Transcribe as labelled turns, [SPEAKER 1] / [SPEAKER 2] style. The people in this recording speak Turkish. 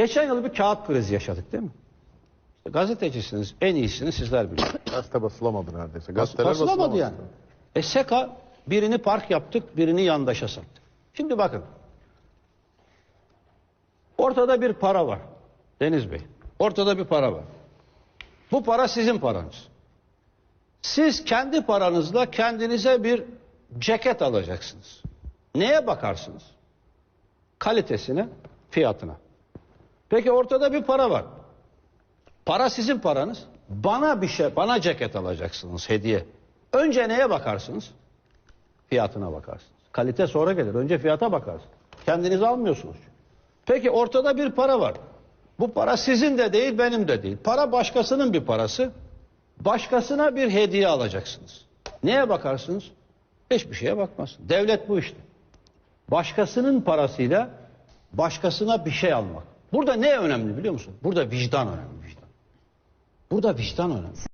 [SPEAKER 1] Geçen yıl bir kağıt krizi yaşadık değil mi? İşte gazetecisiniz, en iyisini sizler biliyorsunuz.
[SPEAKER 2] Gazete basılamadı neredeyse. Gazeteler
[SPEAKER 1] Basılamadı
[SPEAKER 2] basılamadı.
[SPEAKER 1] yani. E SEKA birini park yaptık, birini yandaşa sattık. Şimdi bakın. Ortada bir para var. Deniz Bey. Ortada bir para var. Bu para sizin paranız. Siz kendi paranızla kendinize bir ceket alacaksınız. Neye bakarsınız? Kalitesine, fiyatına. Peki ortada bir para var. Para sizin paranız. Bana bir şey, bana ceket alacaksınız hediye. Önce neye bakarsınız? Fiyatına bakarsınız. Kalite sonra gelir. Önce fiyata bakarsınız. Kendiniz almıyorsunuz. Peki ortada bir para var. Bu para sizin de değil, benim de değil. Para başkasının bir parası. Başkasına bir hediye alacaksınız. Neye bakarsınız? Hiçbir şeye bakmazsınız. Devlet bu işte. Başkasının parasıyla başkasına bir şey almak. Burada ne önemli biliyor musun? Burada vicdan önemli vicdan. Burada vicdan önemli.